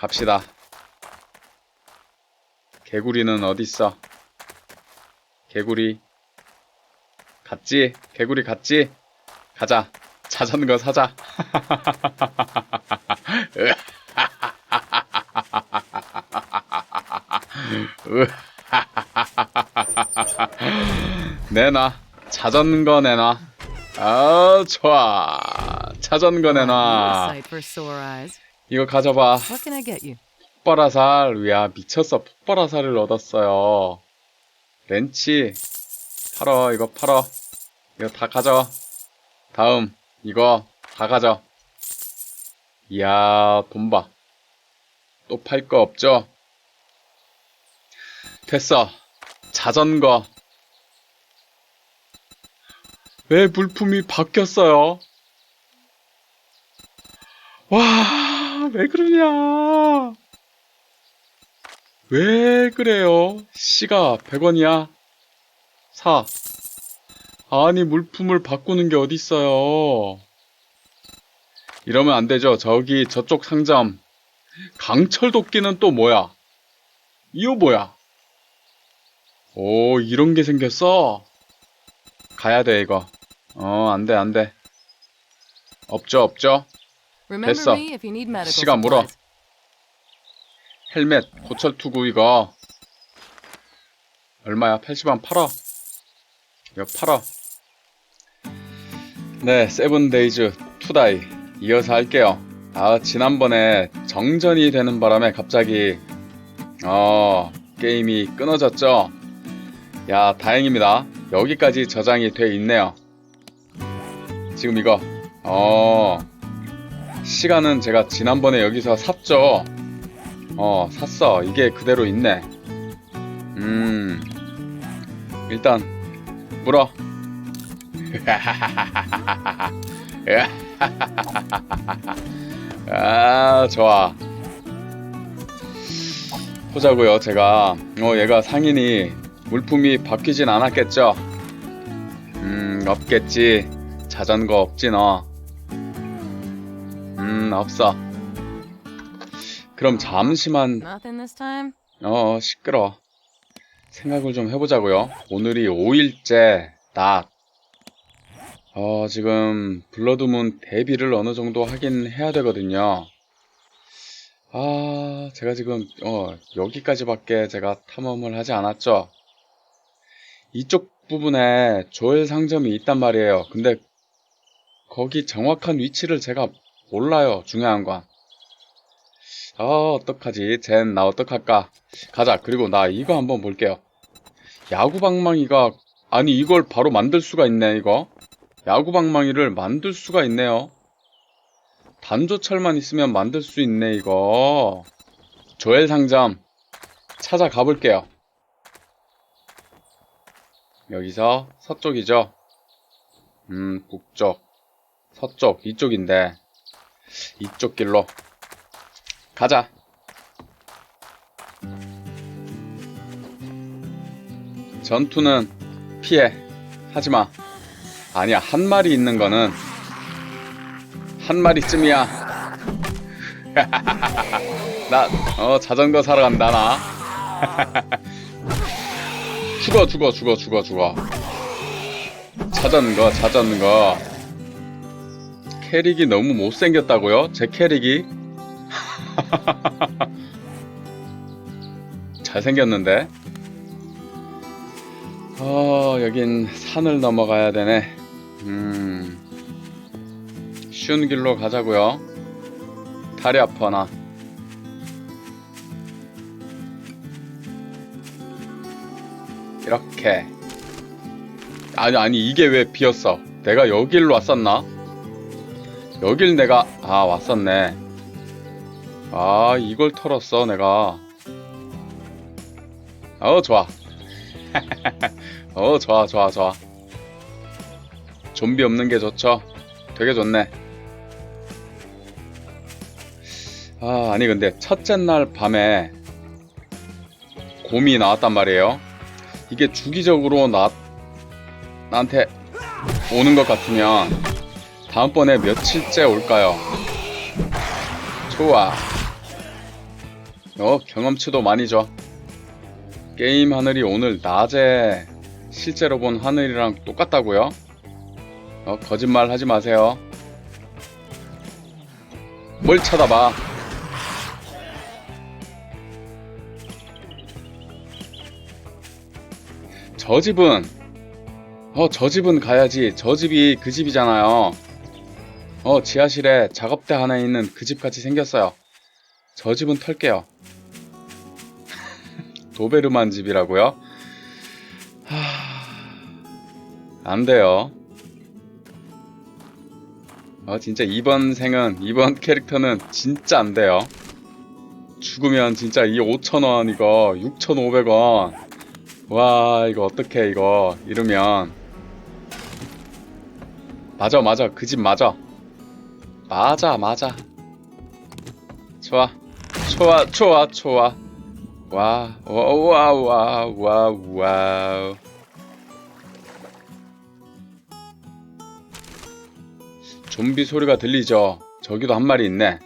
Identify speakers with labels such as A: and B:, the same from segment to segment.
A: 갑시다. 개구리는 어딨어? 개구리. 갔지? 개구리 갔지? 가자. 자전거 사자. 내놔. 자전거 내놔. 아, 좋아. 자전거 내놔. 이거 가져봐.
B: What can I get you?
A: 폭발화살. 야, 미쳤어. 폭발화살을 얻었어요. 렌치. 팔어. 이거 팔어. 이거 다 가져. 다음. 이거 다 가져. 이야, 돈 봐. 또 팔 거 없죠? 됐어. 자전거. 왜 물품이 바뀌었어요? 와, 왜 그러냐? 왜 그래요? 씨가 100원이야? 사. 아니, 물품을 바꾸는 게 어딨어요? 이러면 안 되죠. 저기, 저쪽 상점. 강철 도끼는 또 뭐야? 이거 뭐야? 오, 이런 게 생겼어? 가야 돼, 이거. 어, 안 돼, 안 돼. 없죠, 없죠? 됐어. 시간 물어. 헬멧, 고철 투구 이거. 얼마야? 80원 팔어. 이거 팔어. 네, 세븐데이즈 투다이 이어서 할게요. 아, 지난번에 정전이 되는 바람에 갑자기 어, 게임이 끊어졌죠? 야, 다행입니다. 여기까지 저장이 돼 있네요. 지금 이거 어, 시간은 제가 지난번에 여기서 샀죠. 어, 샀어. 이게 그대로 있네. 음, 일단, 물어. 아, 좋아. 보자고요, 제가. 어, 얘가 상인이 물품이 바뀌진 않았겠죠? 음, 없겠지. 자전거 없지, 너. 음, 없어. 그럼 잠시만
B: Nothing this time?
A: 어, 시끄러. 생각을 좀 해보자고요. 오늘이 5일째 낮. 어, 지금 블러드문 데뷔를 어느 정도 하긴 해야 되거든요. 아, 제가 지금 어, 여기까지밖에 제가 탐험을 하지 않았죠. 이쪽 부분에 조엘 상점이 있단 말이에요. 근데 거기 정확한 위치를 제가 몰라요. 중요한 건. 아, 어떡하지? 쟨, 나 어떡할까? 가자. 그리고 나 이거 한번 볼게요. 야구방망이가, 아니, 이걸 바로 만들 수가 있네, 이거. 야구방망이를 만들 수가 있네요. 단조철만 있으면 만들 수 있네, 이거. 조엘 상점 찾아가 볼게요. 여기서 서쪽이죠? 음, 북쪽. 서쪽, 이쪽인데. 이쪽 길로. 가자. 전투는 피해. 하지 마. 아니야, 한 마리 있는 거는 한 마리쯤이야. 나, 어, 자전거 사러 간다, 나. 죽어, 죽어, 죽어, 죽어, 죽어. 자전거, 자전거. 캐릭이 너무 못생겼다고요? 제 캐릭이? 잘생겼는데? 어, 여긴 산을 넘어가야 되네. 음, 쉬운 길로 가자고요. 다리 아파, 나. 이렇게. 아니, 아니, 이게 왜 비었어? 내가 여길로 왔었나? 여길 내가, 아, 왔었네. 아, 이걸 털었어, 내가. 어, 좋아. 어, 좋아, 좋아, 좋아. 좀비 없는 게 좋죠? 되게 좋네. 아, 아니, 근데 첫째 날 밤에 곰이 나왔단 말이에요. 이게 주기적으로 나, 나한테 오는 것 같으면 다음번에 며칠째 올까요? 좋아. 어, 경험치도 많이 줘. 게임 하늘이 오늘 낮에 실제로 본 하늘이랑 똑같다고요? 어, 거짓말 하지 마세요. 뭘 쳐다봐. 저 집은, 어, 저 집은 가야지. 저 집이 그 집이잖아요. 어, 지하실에 작업대 하나 있는 그 집같이 생겼어요. 저 집은 털게요. 도베르만 집이라고요? 하... 안 돼요. 어, 진짜 이번 생은, 이번 캐릭터는 진짜 안 돼요. 죽으면 진짜 이 5,000원 이거 6,500원. 와, 이거 어떡해, 이거. 이러면. 맞아, 맞아. 그 집 맞아. 맞아, 맞아. 좋아. 좋아, 좋아, 좋아. 와, 와, 와, 와, 와, 와. 좀비 소리가 들리죠? 저기도 한 마리 있네.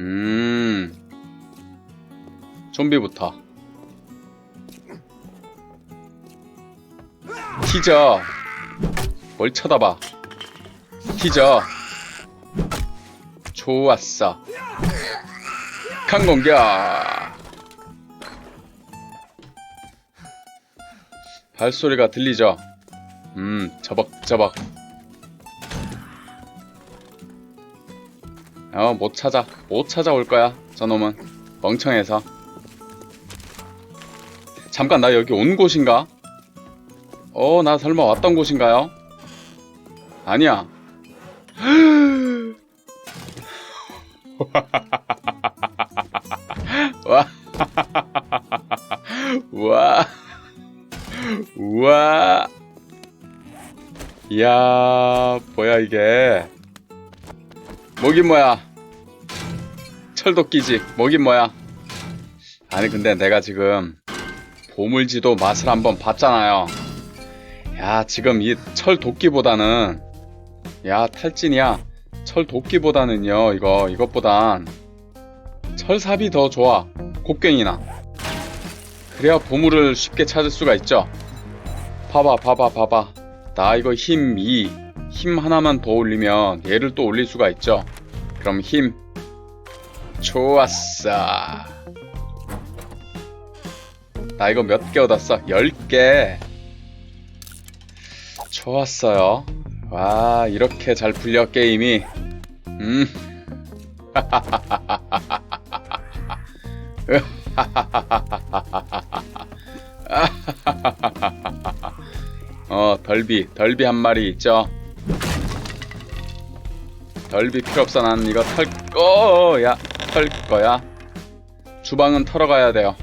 A: 음. 좀비부터. 티저. 뭘 쳐다봐. 티저. 좋았어. 강 공격. 발소리가 들리죠? 음, 저벅저벅. 어, 못 찾아. 못 찾아올 거야. 저놈은. 멍청해서. 잠깐, 나 여기 온 곳인가? 어, 나 설마 왔던 곳인가요? 아니야. 와. 와. 우와. 이야, 뭐야, 이게. 뭐긴 뭐야. 철도끼지. 뭐긴 뭐야. 아니, 근데 내가 지금 보물지도 맛을 한번 봤잖아요. 야, 지금 이 철도끼보다는, 야, 탈진이야. 철 도끼보다는요, 이거, 이것보단 철삽이 더 좋아. 곡괭이나. 그래야 보물을 쉽게 찾을 수가 있죠. 봐봐, 봐봐, 봐봐. 나 이거 힘 2. 힘 하나만 더 올리면 얘를 또 올릴 수가 있죠. 그럼 힘. 좋았어. 나 이거 몇 개 얻었어? 10개. 좋았어요. 와, 이렇게 잘 풀려, 게임이. 음. 어, 덜비, 덜비 한 마리 있죠? 덜비 필요 없어. 난 이거 털 거야. 털 거야. 주방은 털어 가야 돼요.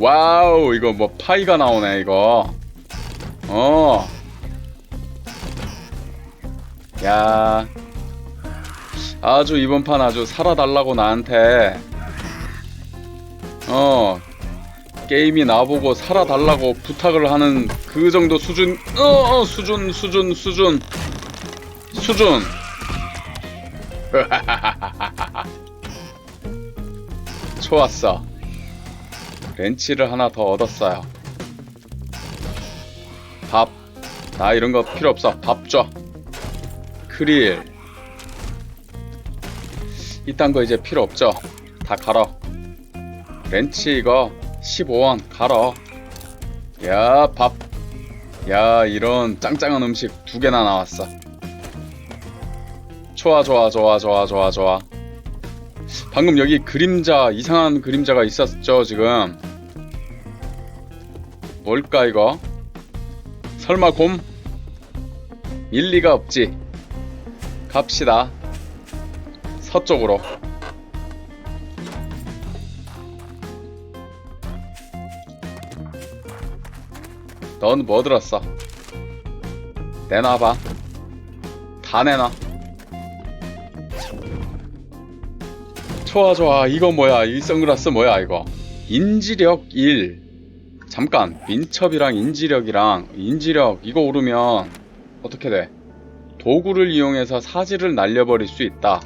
A: 와우, 이거 뭐 파이가 나오네, 이거. 어. 야. 아주 이번 판 아주 살아달라고 나한테 어 게임이 나보고 살아달라고 부탁을 하는 그 정도 수준 어, 어 수준 수준 수준 수준 좋았어 렌치를 하나 더 얻었어요. 밥. 나 이런 거 필요 없어. 밥 줘. 크릴. 이딴 거 이제 필요 없죠. 다 갈아. 렌치 이거 15원 갈아. 야 밥. 야 이런 짱짱한 음식 두 개나 나왔어. 좋아 좋아 좋아 좋아 좋아 좋아. 방금 여기 그림자 이상한 그림자가 있었죠 지금 뭘까 이거 설마 곰? 일리가 없지 갑시다 서쪽으로 넌 뭐 들었어? 내놔봐. 다 내놔. 좋아, 좋아. 이거 뭐야? 이 선글라스 뭐야, 이거? 인지력 1. 잠깐 민첩이랑 인지력이랑 인지력 이거 오르면 어떻게 돼? 도구를 이용해서 사지를 날려버릴 수 있다.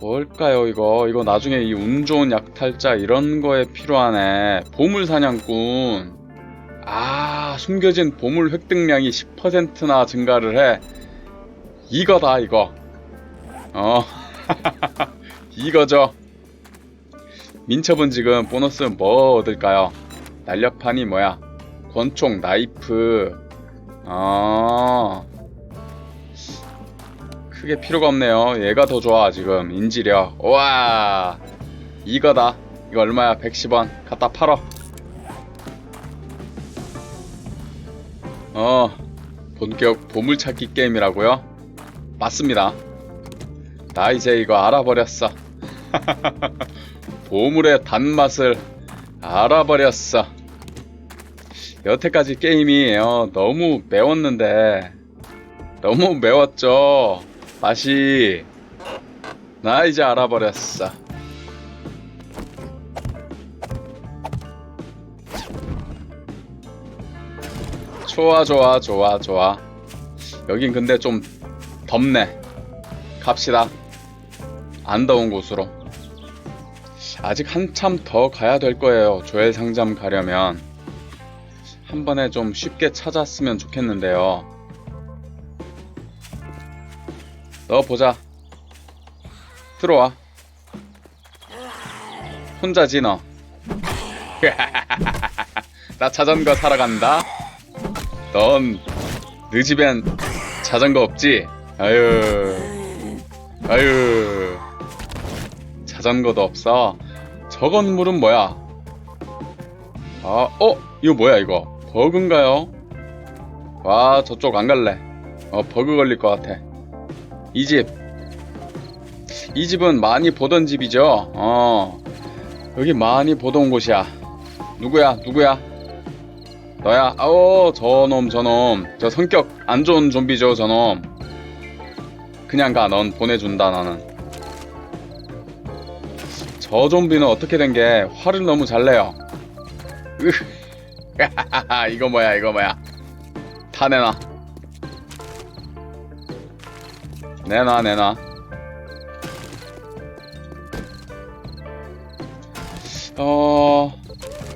A: 뭘까요 이거? 이거 나중에 이 운 좋은 약탈자 이런 거에 필요하네. 보물사냥꾼. 아 숨겨진 보물 획득량이 10%나 증가를 해. 이거다 이거. 어. 이거죠. 민첩은 지금 보너스 뭐 얻을까요 날렵판이 뭐야 권총 나이프 어 크게 필요가 없네요. 얘가 더 좋아 지금 인지력. 와 이거다. 이거 얼마야? 110원. 갖다 팔어. 어 본격 보물찾기 게임이라고요? 맞습니다. 나 이제 이거 알아버렸어. 보물의 단맛을 알아버렸어. 여태까지 게임이 어, 너무 매웠는데 너무 매웠죠. 맛이 나 이제 알아버렸어. 좋아 좋아 좋아 좋아. 여긴 근데 좀 덥네. 갑시다. 안 더운 곳으로. 아직 한참 더 가야 될 거예요. 조엘 상점 가려면. 한 번에 좀 쉽게 찾았으면 좋겠는데요. 너 보자. 들어와. 혼자지 너. 나 자전거 사러 간다. 넌 늦으면 자전거 없지? 아유. 아유. 자전거도 없어. 저 건물은 뭐야? 아, 어? 이거 뭐야 이거? 버그인가요? 와, 저쪽 안 갈래. 어, 버그 걸릴 것 같아. 이 집. 이 집은 많이 보던 집이죠. 어. 여기 많이 보던 곳이야. 누구야? 누구야? 너야? 아오, 저놈, 저놈. 저 성격 안 좋은 좀비죠, 저놈. 그냥 가, 넌 보내준다, 나는. 저 좀비는 어떻게 된 게 화를 너무 잘 내요. 으, 이거 뭐야, 이거 뭐야. 다 내놔. 내놔 내놔. 어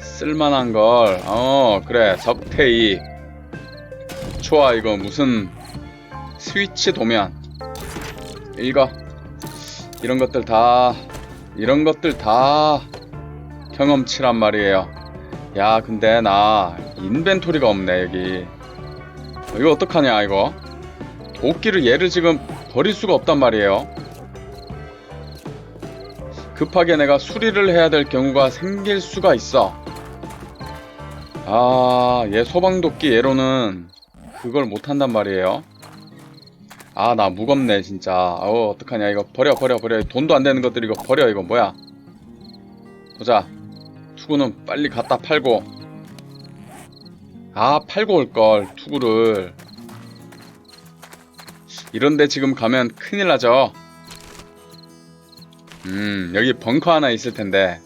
A: 쓸만한 걸 어 그래. 적태이. 좋아 이거 무슨 스위치 도면. 읽어. 이런 것들 다 이런 것들 다 경험치란 말이에요 야 근데 나 인벤토리가 없네 여기 이거 어떡하냐 이거 도끼를 얘를 지금 버릴 수가 없단 말이에요. 급하게 내가 수리를 해야 될 경우가 생길 수가 있어. 아, 얘 소방도끼 얘로는 그걸 못한단 말이에요. 아, 나 무겁네, 진짜. 어, 어떡하냐. 이거 버려, 버려, 버려. 돈도 안 되는 것들 이거 버려. 이거 뭐야. 보자. 투구는 빨리 갖다 팔고. 아, 팔고 올걸. 투구를. 이런데 지금 가면 큰일 나죠. 음, 여기 벙커 하나 있을 텐데.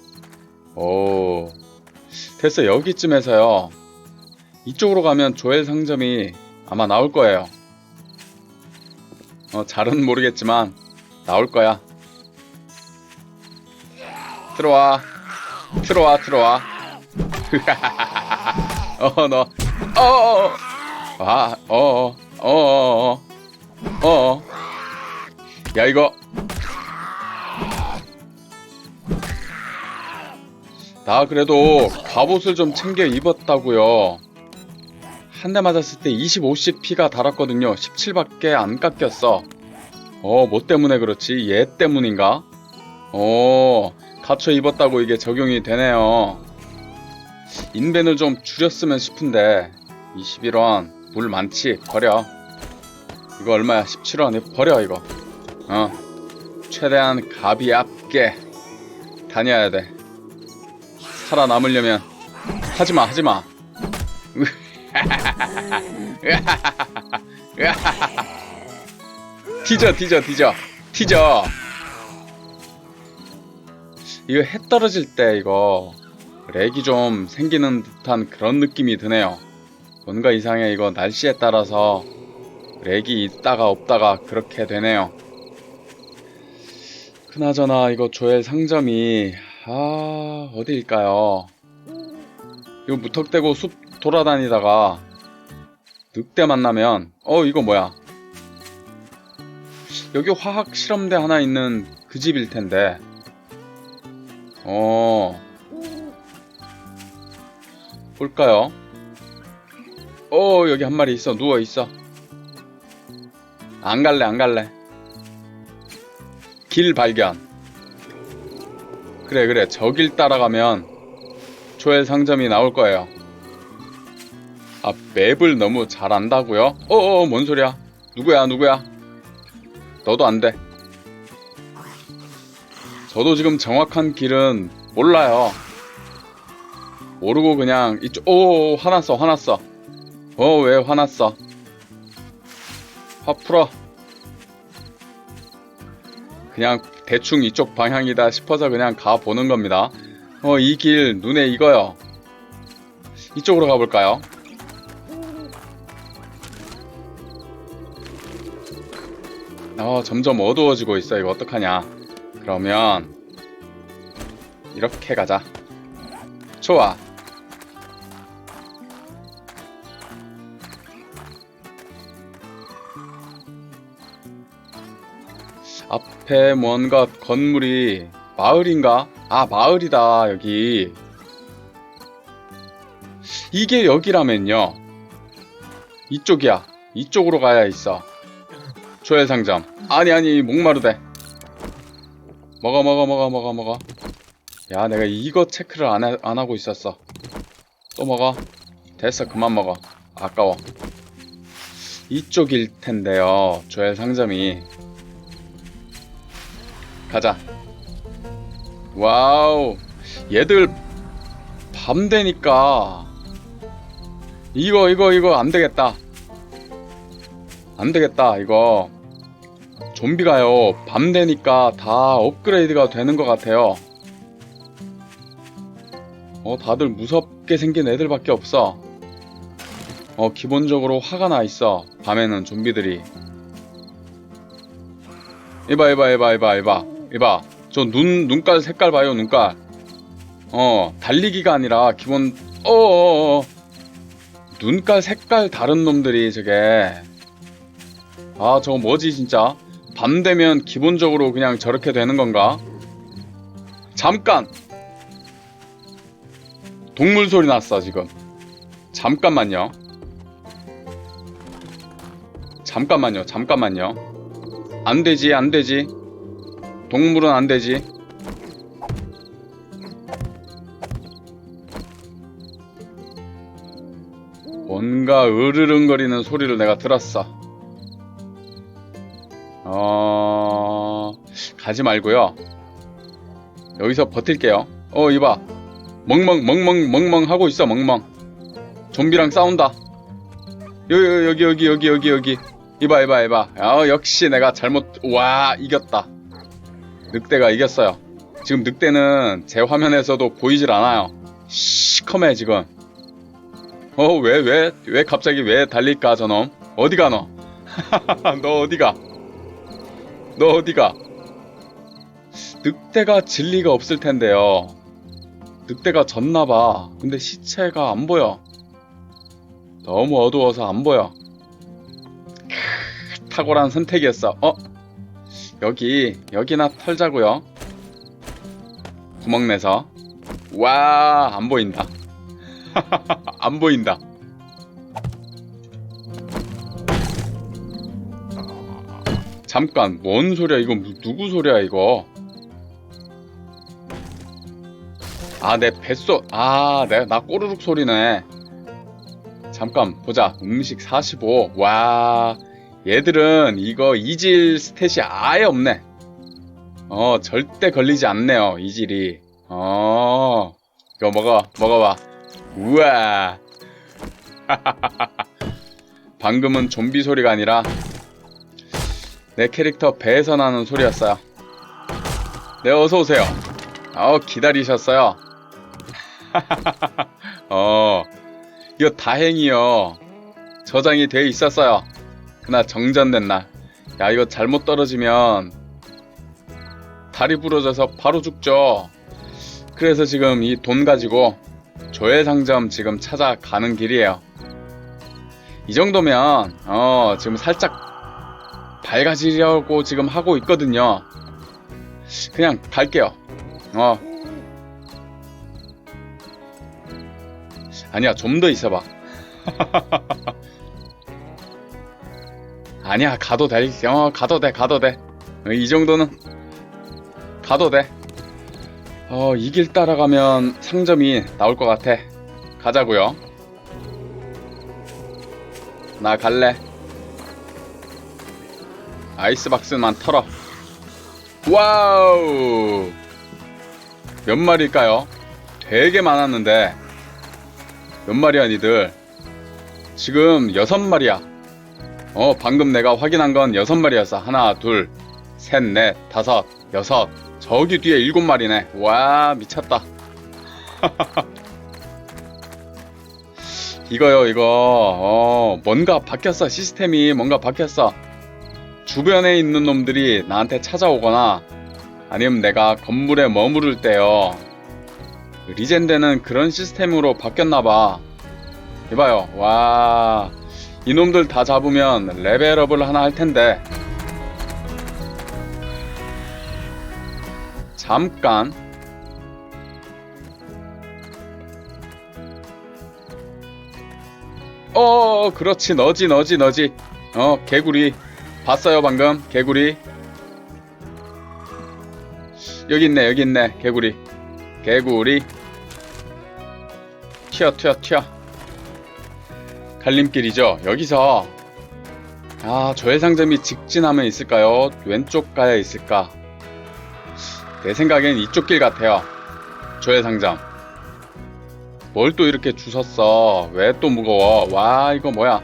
A: 오. 됐어. 여기쯤에서요. 이쪽으로 가면 조엘 상점이 아마 나올 거예요. 어, 잘은 모르겠지만, 나올 거야. 들어와. 들어와, 들어와. 어, 너. 어, 어, 어. 아, 어, 어, 어, 어, 어. 어. 야, 이거. 나 그래도 갑옷을 좀 챙겨 입었다고요. 한 대 맞았을 때 25씩 피가 달았거든요. 17밖에 안 깎였어. 어, 뭐 때문에 그렇지? 얘 때문인가? 어, 갖춰 입었다고 이게 적용이 되네요. 인벤을 좀 줄였으면 싶은데 21원 물 많지 버려 이거 얼마야 17원 이거 버려 이거 어 최대한 앞게 다녀야 돼 살아남으려면 하지마 하지마 뒤져 뒤져 뒤져 뒤져 이거 해 떨어질 때 이거 렉이 좀 생기는 듯한 그런 느낌이 드네요. 뭔가 이상해 이거. 날씨에 따라서 렉이 있다가 없다가 그렇게 되네요. 그나저나 이거 조엘 상점이 아 어디일까요? 이거 무턱대고 숲 돌아다니다가 늑대 만나면 어 이거 뭐야? 여기 화학 실험대 하나 있는 그 집일 텐데. 어 볼까요? 어 여기 한 마리 있어 누워 있어. 안 갈래 안 갈래. 길 발견. 그래 그래 저길 따라가면 조엘 상점이 나올 거예요. 아 맵을 너무 잘 안다고요? 어어 뭔 소리야? 누구야 누구야? 너도 안 돼. 저도 지금 정확한 길은 몰라요. 모르고 그냥 이쪽 오 화났어 화났어. 어 왜 화났어? 화 풀어. 그냥 대충 이쪽 방향이다 싶어서 그냥 가 보는 겁니다. 어 이 길 눈에 익어요. 이쪽으로 가볼까요? 어, 점점 어두워지고 있어. 이거 어떡하냐. 그러면, 이렇게 가자. 좋아. 앞에 뭔가 건물이, 마을인가? 아, 마을이다, 여기. 이게 여기라면요. 이쪽이야. 이쪽으로 가야 있어. 조엘 상점. 아니 아니 목마르대. 먹어 먹어 먹어 먹어 먹어. 야 내가 이거 체크를 안, 하, 안 하고 있었어. 또 먹어. 됐어 그만 먹어. 아까워. 이쪽일 텐데요. 조엘 상점이. 가자. 와우. 얘들 밤 되니까 이거 이거 이거 안 되겠다. 안 되겠다 이거 좀비가요. 밤 되니까 다 업그레이드가 되는 것 같아요. 어 다들 무섭게 생긴 애들밖에 없어. 어 기본적으로 화가 나 있어. 밤에는 좀비들이. 이봐 이봐 이봐 이봐 이봐. 이봐. 저 눈 눈깔 색깔 봐요 눈깔. 어 달리기가 아니라 기본 어어어 눈깔 색깔 다른 놈들이 저게. 아 저거 뭐지 진짜 밤 되면 기본적으로 그냥 저렇게 되는 건가? 잠깐! 동물 소리 났어 지금. 잠깐만요. 잠깐만요 잠깐만요. 안 되지 안 되지. 동물은 안 되지. 뭔가 으르릉거리는 소리를 내가 들었어 어... 가지 말고요. 여기서 버틸게요. 어, 이봐. 멍멍, 멍멍, 멍멍 하고 있어, 멍멍. 좀비랑 싸운다. 여기, 여기, 여기, 여기, 여기, 여기. 이봐, 이봐, 이봐. 어, 역시 내가 잘못, 와, 이겼다. 늑대가 이겼어요. 지금 늑대는 제 화면에서도 보이질 않아요. 시커매, 지금. 어, 왜, 왜, 왜 갑자기 왜 달릴까, 저놈? 어디 가, 너? 너 어디 가? 너 어디가? 늑대가 진리가 없을 텐데요. 늑대가 졌나봐. 근데 시체가 안 보여. 너무 어두워서 안 보여. 크, 탁월한 선택이었어. 어? 여기, 여기나 털자고요. 구멍 내서. 와, 안 보인다. 안 보인다. 잠깐 뭔 소리야 이거 무- 누구 소리야 이거? 아 내 뱃소 아내나 꼬르륵 소리네. 잠깐 보자 음식 45 와 얘들은 이거 이질 스탯이 아예 없네. 어 절대 걸리지 않네요 이질이. 어 이거 먹어 먹어봐. 우와. 방금은 좀비 소리가 아니라 내 캐릭터 배에서 나는 소리였어요. 네, 어서오세요. 어, 기다리셨어요. 어, 이거 다행이요. 저장이 돼 있었어요. 그날 정전된 날. 야, 이거 잘못 떨어지면 다리 부러져서 바로 죽죠. 그래서 지금 이 돈 가지고 조회 상점 지금 찾아가는 길이에요. 이 정도면 어 지금 살짝 밝아지려고 지금 하고 있거든요. 그냥 갈게요. 어 아니야 좀 더 있어봐. 아니야 가도 돼. 어 가도 돼 가도 돼. 어, 이 정도는 가도 돼. 어, 이 길 따라가면 상점이 나올 것 같아. 가자고요. 나 갈래. 아이스박스만 털어. 와우! 몇 마리일까요? 되게 많았는데. 몇 마리야, 니들? 지금 여섯 마리야. 어, 방금 내가 확인한 건 여섯 마리였어. 하나, 둘, 셋, 넷, 다섯, 여섯. 저기 뒤에 일곱 마리네. 와, 미쳤다. 이거요, 이거. 어, 뭔가 바뀌었어. 시스템이 뭔가 바뀌었어. 주변에 있는 놈들이 나한테 찾아오거나, 아니면 내가 건물에 머무를 때요. 리젠데는 그런 시스템으로 바뀌었나봐. 이봐요. 와. 이놈들 다 잡으면 레벨업을 하나 할 텐데. 잠깐 어 그렇지 너지 너지 너지 어 개구리 봤어요 방금 개구리 여기 있네 여기 있네 개구리 개구리 튀어 튀어 튀어 갈림길이죠 여기서 아 조회상점이 직진하면 있을까요 왼쪽 가야 있을까 내 생각엔 이쪽 길 같아요. 조회 상점. 뭘 또 이렇게 주웠어? 왜 또 무거워? 와, 이거 뭐야?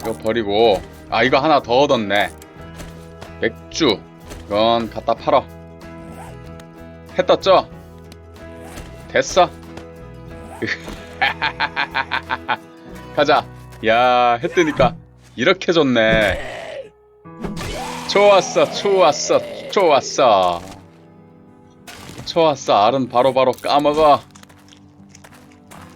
A: 이거 버리고. 아, 이거 하나 더 얻었네. 맥주. 이건 갖다 팔어. 해 떴죠? 됐어. 가자. 야, 해 뜨니까 이렇게 좋네. 좋았어, 좋았어, 좋았어. 좋았어 알은 바로바로 까먹어